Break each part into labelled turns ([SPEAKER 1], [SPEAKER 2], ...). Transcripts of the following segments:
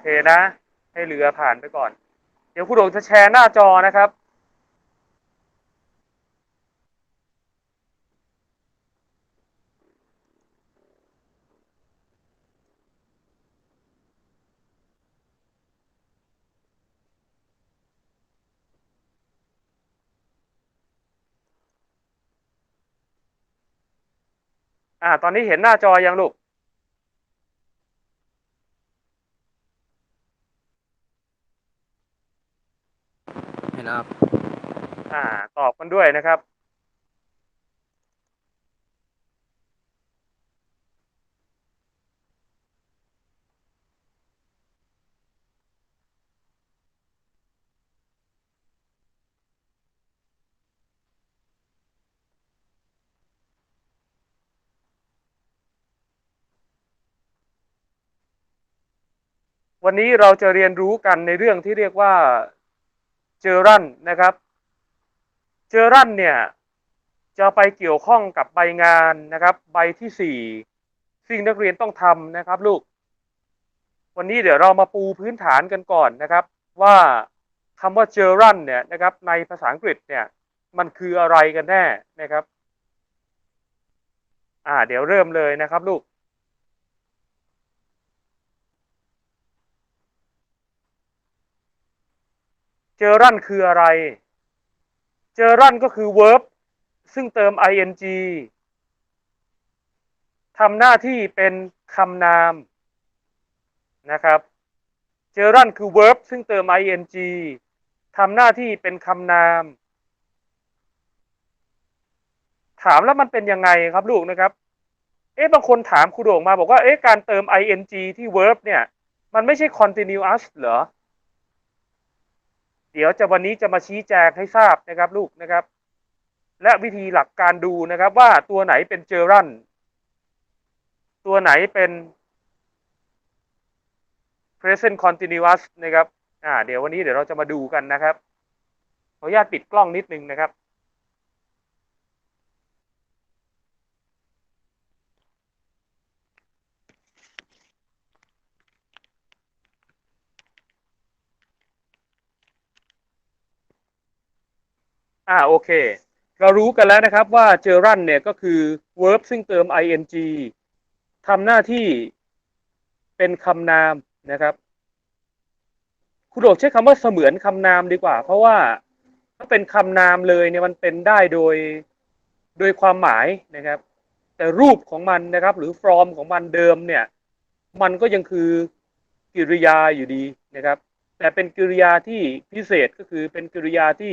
[SPEAKER 1] เคนะ ให้เรือผ่านไปก่อน เดี๋ยวคุณโด่งจะแชร์หน้าจอนะครับอ่า ตอนนี้เห็นหน้าจอยังลูก
[SPEAKER 2] เห็นแล้วครับ
[SPEAKER 1] อ่า ตอบกันด้วยนะครับ วันนี้เราจะเรียนรู้กันในเรื่องที่เรียกว่าเจอรันนะครับ เจอรันเนี่ย จะไปเกี่ยวข้องกับใบงานนะครับ ใบที่สี่ซึ่งนักเรียนต้องทำนะครับ ลูก วันนี้เดี๋ยวเรามาปูพื้นฐานกันก่อนนะครับ ว่าคำว่าเจอรันเนี่ยนะครับ ในภาษาอังกฤษเนี่ย มันคืออะไรกันแน่นะครับ อ่า เดี๋ยวเริ่มเลยนะครับลูกเจอรันคืออะไร เจอรันก็คือ verb ซึ่งเติม ing ทำหน้าที่เป็นคำนามนะครับเจอรันคือ verb ซึ่งเติม ing ทำหน้าที่เป็นคำนาม ถามแล้วมันเป็นยังไงครับลูกนะครับเอ๊ะบางคนถามครูโด่งมาบอกว่าเอ๊ะการเติม ing ที่ verb เนี่ย มันไม่ใช่ continuous เหรอ เดี๋ยวจะวันนี้จะมาชี้แจงให้ทราบนะครับลูกนะครับ และวิธีหลักการดูนะครับว่าตัวไหนเป็นเจอรันตัวไหนเป็น present continuous นะครับ อ่า เดี๋ยววันนี้เดี๋ยวเราจะมาดูกันนะครับ ขออนุญาตปิดกล้องนิดนึงนะครับ อ่าโอเค เรารู้กันแล้วนะครับว่าเจอรันเนี่ยก็คือ verb ซึ่งเติม ing ทำหน้าที่เป็นคำนามนะครับ คุณโดดใช้คำว่าเสมือนคำนามดีกว่า เพราะว่าถ้าเป็นคำนามเลยเนี่ยมันเป็นได้โดยโดยความหมายนะครับ แต่รูปของมันนะครับ หรือฟอร์มของมันเดิมเนี่ย มันก็ยังคือกิริยาอยู่ดีนะครับ แต่เป็นกิริยาที่พิเศษก็คือเป็นกิริยาที่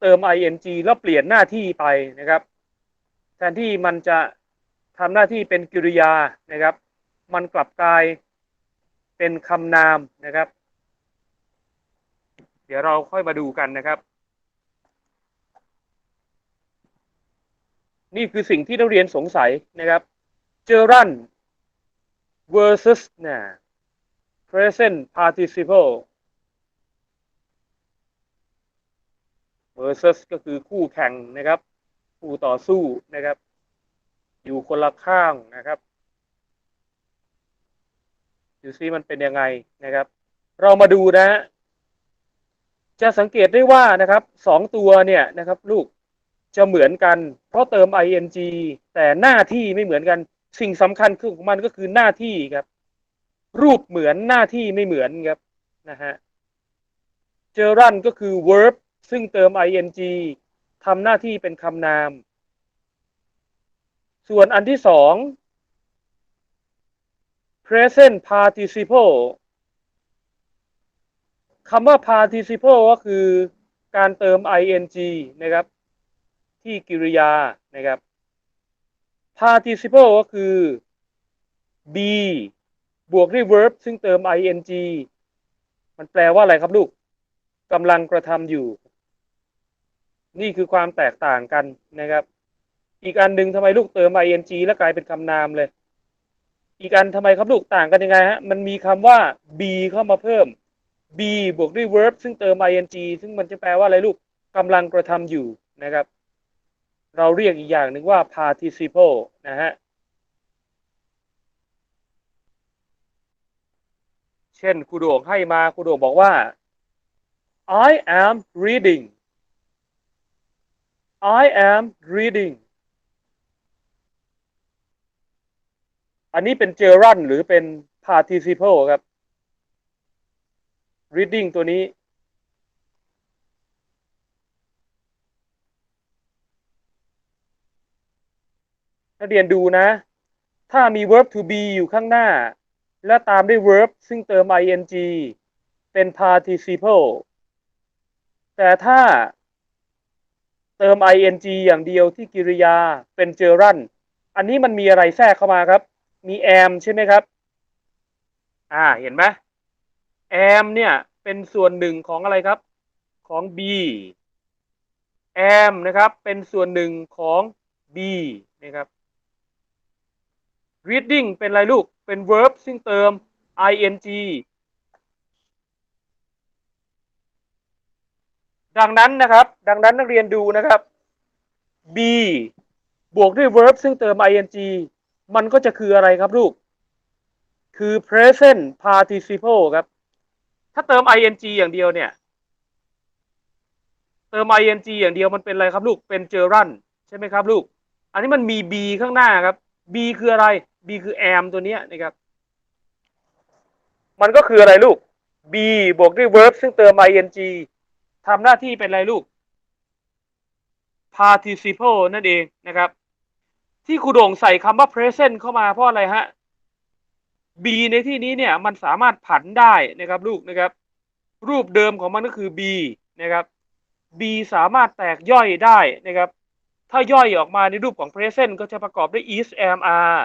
[SPEAKER 1] เติม ing แล้วเปลี่ยนหน้าที่ไปนะครับ แทนที่มันจะทำหน้าที่เป็นกริยานะครับ มันกลับกลายเป็นคำนามนะครับ เดี๋ยวเราค่อยมาดูกันนะครับ นี่คือสิ่งที่นักเรียนสงสัยนะครับเจอรัน versus นะ present participle versus ก็คือคู่แข่งนะครับ คู่ต่อสู้นะครับ อยู่คนละข้างนะครับดูซิมันเป็นยังไงนะครับ เรามาดูนะ จะสังเกตได้ว่านะครับสองตัวเนี่ยนะครับ ลูกจะเหมือนกัน เพราะเติม ing แต่หน้าที่ไม่เหมือนกัน สิ่งสำคัญของมันก็คือหน้าที่ครับ รูปเหมือนหน้าที่ไม่เหมือนครับนะฮะเจอรันก็คือ verb ซึ่งเติม ing ทำหน้าที่เป็นคำนาม ส่วนอันที่สอง present participle คำว่า participle ก็คือการเติม ing นะครับ ที่กิริยานะครับ participle ก็คือ be บวกด้วย verb ซึ่งเติม ing มันแปลว่าอะไรครับลูกกำลังกระทำอยู่ นี่คือความแตกต่างกันนะครับ อีกอันหนึ่งทำไมลูกเติม ing แล้วกลายเป็นคำนามเลย อีกอันทำไมครับลูกต่างกันยังไงฮะ มันมีคำว่า be เข้ามาเพิ่ม be บวกด้วย verb ซึ่งเติม ing ซึ่งมันจะแปลว่าอะไรลูกกำลังกระทำอยู่นะครับ เราเรียกอีกอย่างหนึ่งว่า participle นะฮะเช่นครูโด่งให้มาครูโด่งบอกว่า I am reading I am reading อันนี้เป็นเจอรันหรือเป็น participle ครับ reading ตัวนี้ นักเรียนดูนะ ถ้ามี verb to be อยู่ข้างหน้า และตามด้วย verb ซึ่งเติม ing เป็น participle แต่ถ้า เติม ing อย่างเดียวที่กริยาเป็นเจอรันอันนี้มันมีอะไรแทรกเข้ามาครับ มี am ใช่ไหมครับ อ่า เห็นไหม am เนี่ยเป็นส่วนหนึ่งของอะไรครับ ของ b am นะครับเป็นส่วนหนึ่งของ b นะครับ reading เป็นอะไรลูก เป็น verb ซึ่งเติม ing ดังนั้นนะครับ ดังนั้นนักเรียนดูนะครับ be บวกด้วย verb ซึ่งเติม ing มันก็จะคืออะไรครับลูก คือ present participle ครับ ถ้าเติม ing อย่างเดียวเนี่ย เติม ing อย่างเดียวมันเป็นอะไรครับลูก เป็น gerund ใช่ไหมครับลูก อันนี้มันมี be ข้างหน้าครับ b คืออะไร b คือ am ตัวเนี้ยนะครับ มันก็คืออะไรลูก b บวกด้วย verb ซึ่งเติม ing ทำหน้าที่เป็นอะไรลูก participle นั่นเองนะครับ ที่ครูโด่งใส่คำว่า present เข้ามาเพราะอะไรฮะ b ในที่นี้เนี่ย มันสามารถผันได้นะครับลูกนะครับ รูปเดิมของมันก็คือ b นะครับ b สามารถแตกย่อยได้นะครับ ถ้าย่อยออกมาในรูปของ present ก็จะประกอบด้วย is am are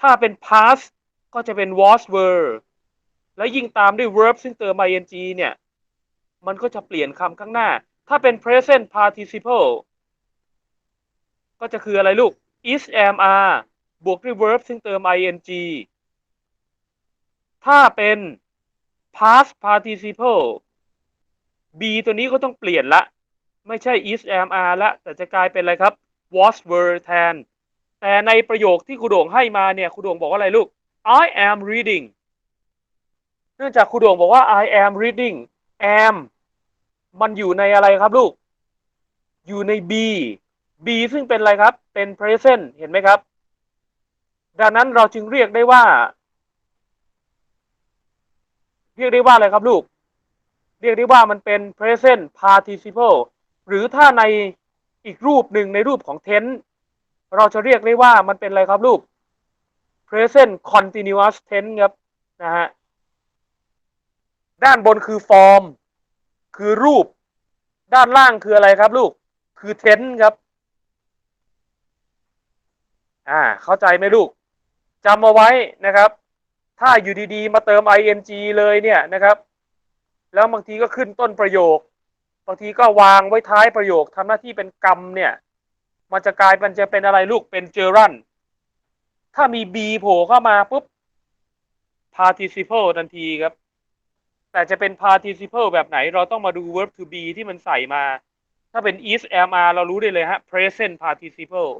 [SPEAKER 1] ถ้าเป็น past ก็จะเป็น was were แล้วยิ่งตามด้วย verb ซึ่งเติม ing เนี่ย มันก็จะเปลี่ยนคำข้างหน้า ถ้าเป็น present participle ก็จะคืออะไรลูก is am are บวกด้วย verb ซึ่งเติม ing ถ้าเป็น past participle b ตัวนี้ก็ต้องเปลี่ยนละ ไม่ใช่ is am are ละ แต่จะกลายเป็นอะไรครับ was were แทน แต่ในประโยคที่ครูโด่งให้มาเนี่ยครูโด่งบอกว่าอะไรลูก I am reading เนื่องจากครูโด่งบอกว่า I am reading am มันอยู่ในอะไรครับลูก อยู่ใน b b ซึ่งเป็นอะไรครับ เป็น present เห็นไหมครับ ดังนั้นเราจึงเรียกได้ว่า เรียกได้ว่าอะไรครับลูก เรียกได้ว่ามันเป็น present participle หรือถ้าในอีกรูปหนึ่งในรูปของ tense เราจะเรียกได้ว่ามันเป็นอะไรครับลูก present continuous tense ครับนะฮะ ด้านบนคือ form คือรูป ด้านล่างคืออะไรครับ ลูก คือ tense ครับ อ่า เข้าใจไหมลูกจำเอาไว้นะครับ ถ้าอยู่ดีๆ มาเติม ing เลยเนี่ยนะครับ แล้วบางทีก็ขึ้นต้นประโยค บางทีก็วางไว้ท้ายประโยคทำหน้าที่เป็นกรรมเนี่ย มันจะกลายมันจะเป็นอะไรลูกเป็นเจอรันถ้ามี b โผล่เข้ามาปุ๊บ participle ทันทีครับ แต่จะเป็น participle แบบไหน เราต้องมาดู verb to be ที่มันใส่มา ถ้าเป็น is am are เรารู้ได้เลยฮะ present participle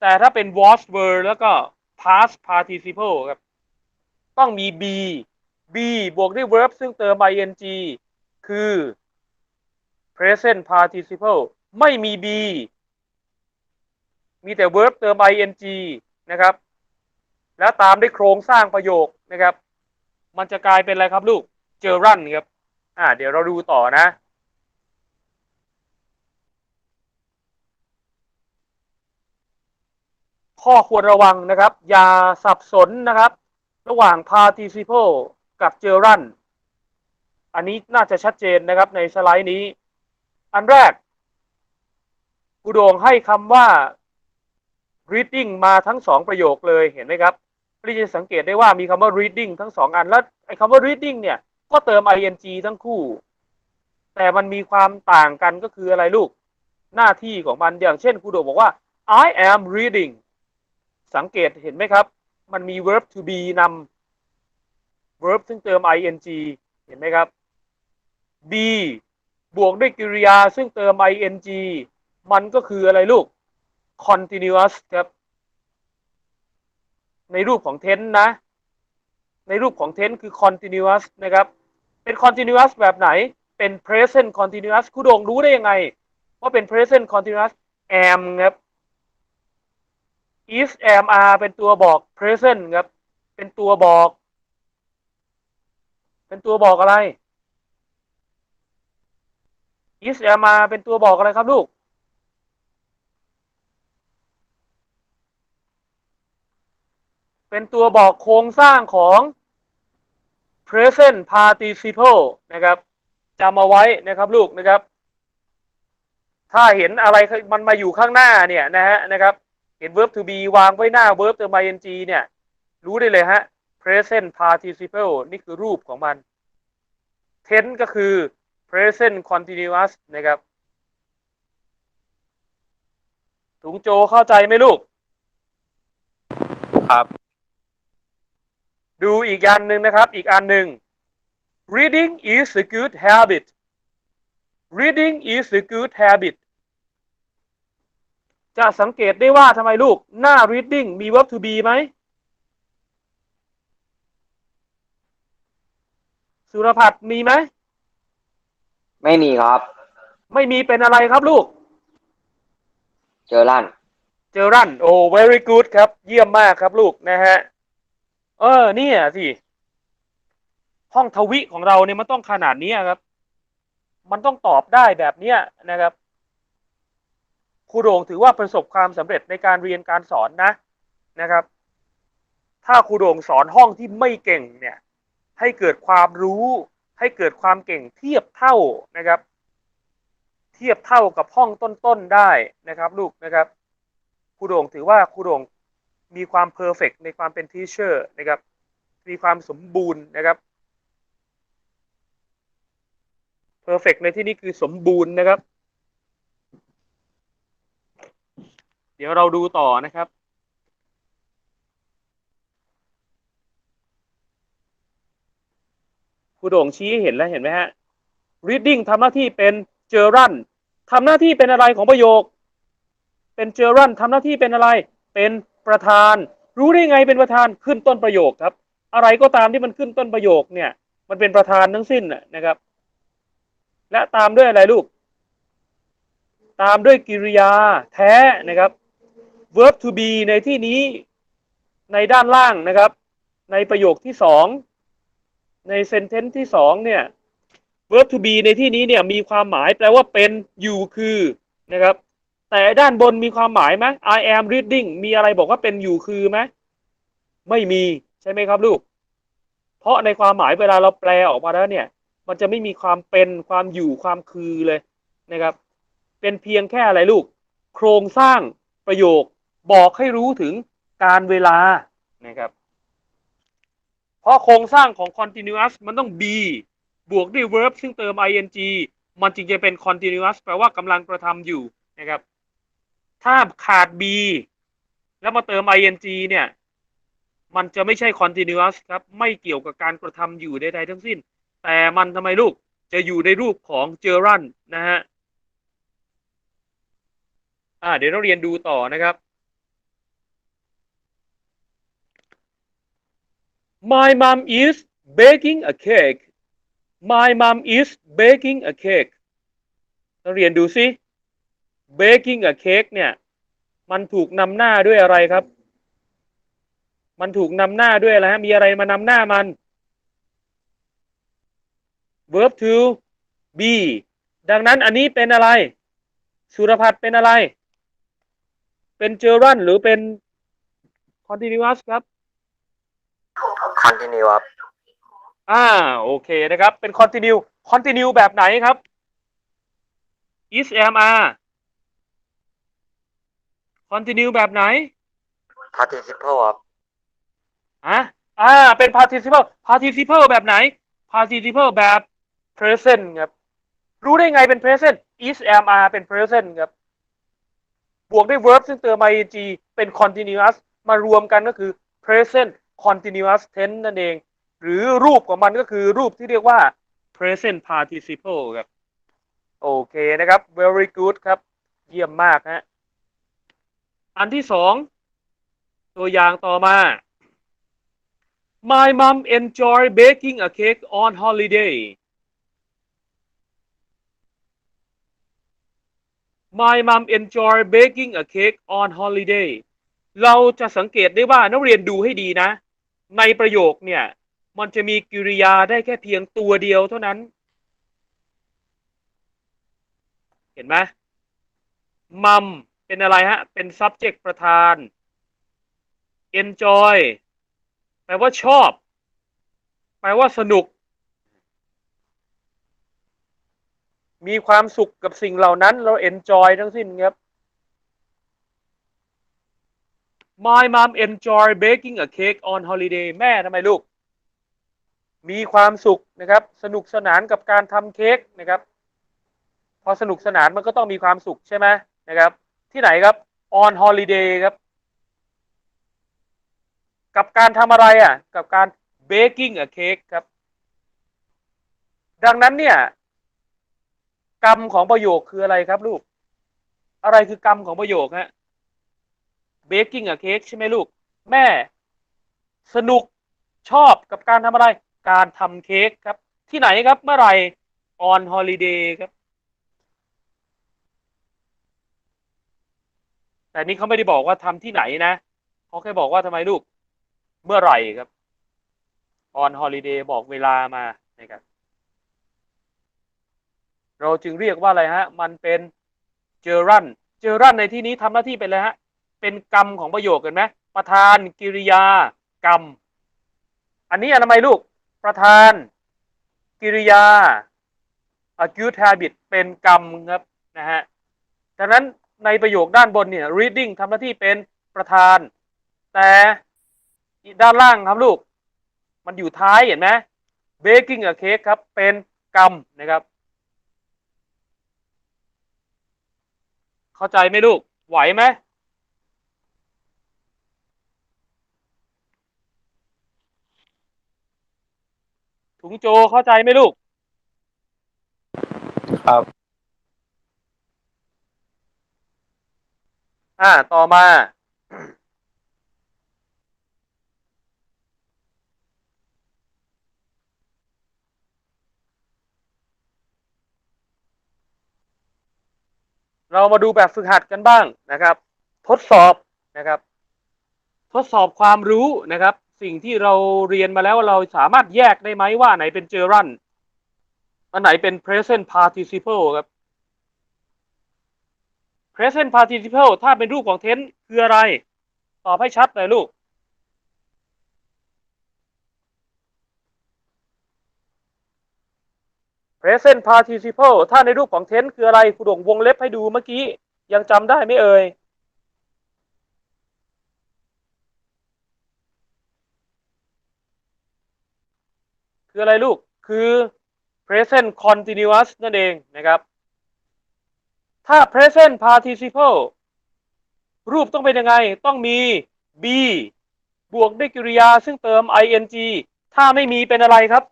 [SPEAKER 1] แต่ถ้าเป็น was were แล้วก็ past participle ครับ ต้องมี be be บวกด้วย verb ซึ่งเติม ing คือ present participle ไม่มี be มีแต่ verb เติม ing นะครับ แล้วตามด้วยโครงสร้างประโยคนะครับ มันจะกลายเป็นอะไรครับลูก เจอรันครับ อ่า เดี๋ยวเราดูต่อนะ ข้อควรระวังนะครับ อย่าสับสนนะครับ ระหว่าง participle กับ gerund อันนี้น่าจะชัดเจนนะครับในสไลด์นี้ อันแรกกูโดงให้คำว่า reading มาทั้งสองประโยคเลยเห็นไหมครับพี่จะสังเกตได้ว่ามีคำว่า reading ทั้งสองอันแล้วไอ้คำว่า reading เนี่ย ก็เติม ing ทั้งคู่ แต่มันมีความต่างกันก็คืออะไรลูก หน้าที่ของมันอย่างเช่นครูโดบอกว่า I am reading สังเกตเห็นไหมครับ มันมี verb to be นำ verb ซึ่งเติม ing เห็นไหมครับ be บวกด้วยกริยาซึ่งเติม ing มันก็คืออะไรลูก continuous ครับ ในรูปของ tense นะ ในรูปของ tense คือ continuous นะครับ เป็น continuous แบบไหน เป็น present continuous คุณโด่งรู้ได้ยังไง ว่าเป็น present continuous am ครับ is am are เป็นตัวบอก present ครับ เป็นตัวบอก เป็นตัวบอกอะไร is am are เป็นตัวบอกอะไรครับลูก เป็นตัวบอกโครงสร้างของ present participle นะครับจำเอาไว้นะครับลูกนะครับ ถ้าเห็นอะไรมันมาอยู่ข้างหน้าเนี่ยนะฮะนะครับเห็น verb to be วางไว้หน้า verb เติม ing เนี่ย รู้ได้เลยฮะ present participle นี่คือรูปของมัน tense ก็คือ present continuous นะครับถุงโจเข้าใจไหมลูก
[SPEAKER 2] ครับ
[SPEAKER 1] ดูอีกอันหนึ่งนะครับ อีกอันหนึ่ง reading is a good habit reading is a good habit จะสังเกตได้ว่าทำไมลูก หน้า reading มี verb to be ไหมสุรพัฒน์มีไหม
[SPEAKER 3] ไม่มีครับ
[SPEAKER 1] ไม่มีเป็นอะไรครับลูก
[SPEAKER 3] เจอลั่น
[SPEAKER 1] เจอรันโอ้ very good ครับ เยี่ยมมากครับลูกนะฮะ เออ เนี่ยสิห้องทวิของเราเนี่ยมันต้องขนาดนี้ครับ มันต้องตอบได้แบบเนี้ยนะครับครูโด่งถือว่าประสบความสำเร็จในการเรียนการสอนนะนะครับ ถ้าครูโด่งสอนห้องที่ไม่เก่งเนี่ย ให้เกิดความรู้ ให้เกิดความเก่งเทียบเท่านะครับ เทียบเท่ากับห้องต้นๆได้นะครับ ลูกนะครับครูโด่งถือว่าครูโด่ง มีความเพอร์เฟกในความเป็นทีเชอร์นะครับ มีความสมบูรณ์นะครับเพอร์เฟกในที่นี้คือสมบูรณ์นะครับ เดี๋ยวเราดูต่อนะครับครูโด่งชี้เห็นแล้วเห็นไหมฮะ reading ทำหน้าที่เป็นเจอรันทำหน้าที่เป็นอะไรของประโยค เป็นเจอรันทำหน้าที่เป็นอะไร เป็น ประธาน รู้ได้ไงเป็นประธานขึ้นต้นประโยคครับ อะไรก็ตามที่มันขึ้นต้นประโยคเนี่ย มันเป็นประธานทั้งสิ้นนะครับ และตามด้วยอะไรลูก ตามด้วยกริยาแท้นะครับ verb to be ในที่นี้ในด้านล่างนะครับ ในประโยคที่สองใน sentence ที่สองเนี่ย verb to be ในที่นี้เนี่ยมีความหมายแปลว่าเป็นอยู่คือนะครับ แต่ด้านบนมีความหมายไหม I am reading มีอะไรบอกว่าเป็นอยู่คือไหมไม่มีใช่ไหมครับลูก เพราะในความหมายเวลาเราแปลออกมาแล้วเนี่ย มันจะไม่มีความเป็นความอยู่ความคือเลยนะครับ เป็นเพียงแค่อะไรลูก โครงสร้างประโยคบอกให้รู้ถึงการเวลานะครับ เพราะโครงสร้างของ continuous มันต้อง be บวกด้วย verb ซึ่งเติม ing มันจึงจะเป็น continuous แปลว่ากำลังกระทำอยู่นะครับ ถ้าขาด be แล้วมาเติม ing เนี่ย มันจะไม่ใช่ continuous ครับ ไม่เกี่ยวกับการกระทำอยู่ใดๆทั้งสิ้น แต่มันทำไมลูกจะอยู่ในรูปของ gerund นะฮะอ่าเดี๋ยวเราเรียนดูต่อนะครับ My mom is baking a cake. My mom is baking a cake. เราเรียนดูซิ baking a cake เนี่ย มันถูกนำหน้าด้วยอะไรครับ มันถูกนำหน้าด้วยอะไรฮะ มีอะไรมานำหน้ามัน verb to be ดังนั้นอันนี้เป็นอะไร สุรพัฒน์เป็นอะไร เป็นเจอรันหรือเป็น continuous ครับ
[SPEAKER 3] continue ครับ
[SPEAKER 1] อ่าโอเคนะครับ เป็น continue continue แบบไหนครับ is am are continue แบบไหน
[SPEAKER 3] participle ครับ
[SPEAKER 1] อะอ่า เป็น participle participle แบบไหน participle แบบ present ครับ รู้ได้ไงเป็น present is am are เป็น present ครับ บวกด้วย verb ซึ่งเติม ing เป็น continuous มารวมกันก็คือ present continuous tense นั่นเอง หรือรูปของมันก็คือรูปที่เรียกว่า present participle ครับ โอเคนะครับ very good ครับ เยี่ยมมากฮะ อันที่สองตัวอย่างต่อมา My mom enjoy baking a cake on holiday My mom enjoy baking a cake on holiday เราจะสังเกตได้ว่านักเรียนดูให้ดีนะ ในประโยคเนี่ย มันจะมีกริยาได้แค่เพียงตัวเดียวเท่านั้น เห็นไหมมัม เป็นอะไรฮะ เป็น subject ประธาน enjoy แปลว่าชอบ แปลว่าสนุก มีความสุขกับสิ่งเหล่านั้น เรา enjoy ทั้งสิ้นครับ My mom enjoy baking a cake on holiday แม่ทำไมลูก มีความสุขนะครับ สนุกสนานกับการทำเค้กนะครับ พอสนุกสนานมันก็ต้องมีความสุขใช่ไหมนะครับ ที่ไหนครับ on holiday ครับ กับการทำอะไรอะ กับการ baking a cake ครับ ดังนั้นเนี่ย กรรมของประโยคคืออะไรครับลูก อะไรคือกรรมของประโยคฮะ baking a cake ใช่ไหมลูก แม่ สนุกชอบกับการทำอะไร การทำเค้กครับ ที่ไหนครับ เมื่อไหร่ on holiday ครับ แต่นี่เขาไม่ได้บอกว่าทำที่ไหนนะเขาแค่บอกว่าทำไมลูก เมื่อไหร่ครับ on holiday บอกเวลามานะครับ เราจึงเรียกว่าอะไรฮะ มันเป็นเจอรันเจอรันในที่นี้ทำหน้าที่เป็นอะไรฮะ เป็นกรรมของประโยคเห็นไหมประธานกิริยากรรม อันนี้อะไรลูก ประธานกิริยา acute habit เป็นกรรมครับนะฮะดังนั้น ในประโยคด้านบนเนี่ย reading ทำหน้าที่เป็นประธาน แต่ด้านล่างครับลูก มันอยู่ท้ายเห็นไหม baking a cake ครับ เป็นกรรมนะครับ เข้าใจไหมลูก ไหวไหมถุงโจเข้าใจไหมลูก
[SPEAKER 2] ครับ
[SPEAKER 1] อ่า ต่อมา เรามาดูแบบฝึกหัดกันบ้างนะครับ ทดสอบนะครับ ทดสอบความรู้นะครับ สิ่งที่เราเรียนมาแล้วเราสามารถแยกได้ไหมว่าไหนเป็นเจอรันอันไหนเป็น present participle ครับ present participle ถ้าเป็นรูปของ tense คืออะไร ตอบให้ชัดหน่อยลูก present participle ถ้าในรูปของ tense คืออะไรครูดงวงเล็บให้ดูเมื่อกี้ ยังจำได้ไหมเอ่ยคืออะไรลูก คือ present continuous นั่นเองนะครับ ถ้า present participle รูปต้องเป็นยังไง ต้องมี be บวกด้วยกริยาซึ่งเติม ing ถ้าไม่มีเป็นอะไรครับ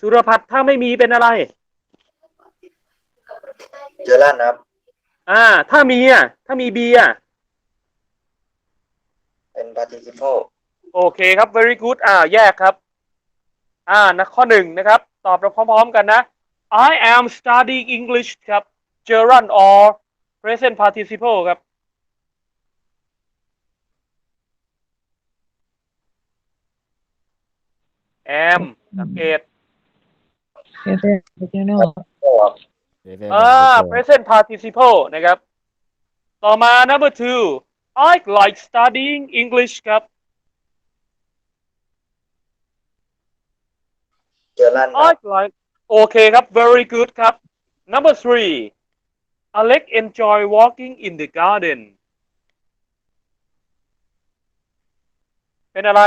[SPEAKER 1] สุรพัฒน์ถ้าไม่มีเป็นอะไร
[SPEAKER 3] เจอลั่นครับ
[SPEAKER 1] อ่า ถ้ามีอะ ถ้ามี be อะ
[SPEAKER 3] เป็น participle
[SPEAKER 1] โอเคครับ very good อ่า แยกครับ อ่านะข้อหนึ่งนะครับ ตอบเราพร้อมๆกันนะ I am studying English ครับ gerund or present participle ครับ am สังเกต
[SPEAKER 4] Present continuous
[SPEAKER 1] อ่า present participle นะครับ ต่อมา number two I like studying English ครับ
[SPEAKER 3] เจอลั่น
[SPEAKER 1] I like โอเคครับ very good ครับ number three Alex enjoy walking in the garden เป็นอะไร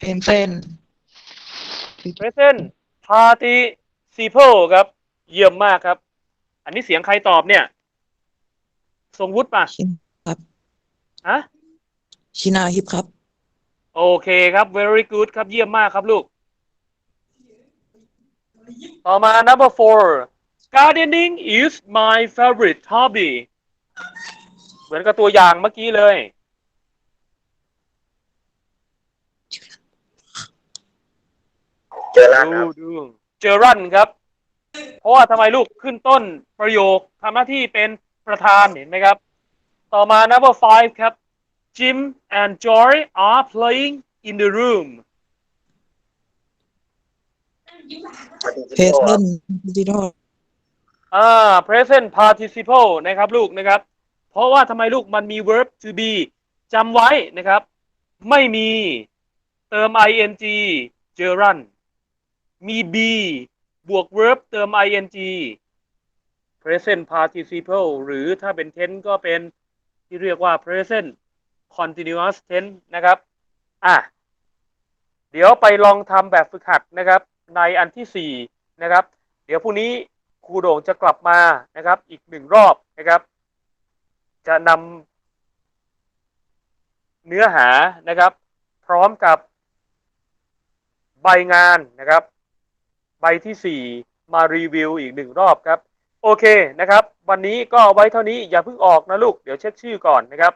[SPEAKER 4] Present
[SPEAKER 1] present participle ครับ เยี่ยมมากครับ อันนี้เสียงใครตอบเนี่ย ทรงวุฒิป่ะ
[SPEAKER 4] ชินครับ
[SPEAKER 1] ฮะ
[SPEAKER 4] ชินาฮิปครับ
[SPEAKER 1] โอเคครับ very good ครับเยี่ยมมากครับลูก ต่อมา number four gardening is my favorite hobby มือนกับตัวอย่างเมื่อกี้เลย
[SPEAKER 3] เจอลั่นค
[SPEAKER 1] ดู
[SPEAKER 3] รับ
[SPEAKER 1] ดูเจอรันครับ เพราะว่าทำไมลูกขึ้นต้นประโยคทำหน้าที่เป็นประธานเห็นไหมครับ ต่อมา number five ครับ Jim and Joy are playing in the room
[SPEAKER 4] เพสเล่นดิจิทัล
[SPEAKER 1] อ่า present participle นะครับลูกนะครับ เพราะว่าทำไมลูกมันมี verb to be จำไว้นะครับ ไม่มีเติม ing เจอรันมี be บวก verb เติม ing present participle หรือถ้าเป็น tense ก็เป็นที่เรียกว่า present continuous tense นะครับ อะ เดี๋ยวไปลองทำแบบฝึกหัดนะครับ ในอันที่สี่นะครับ เดี๋ยวพรุ่งนี้ครูโด่งจะกลับมานะครับ อีกหนึ่งรอบนะครับ จะนำเนื้อหานะครับ พร้อมกับใบงานนะครับ ใบที่สี่มารีวิวอีกหนึ่งรอบครับ โอเคนะครับ วันนี้ก็เอาไว้เท่านี้อย่าเพิ่งออกนะลูก เดี๋ยวเช็คชื่อก่อนนะครับ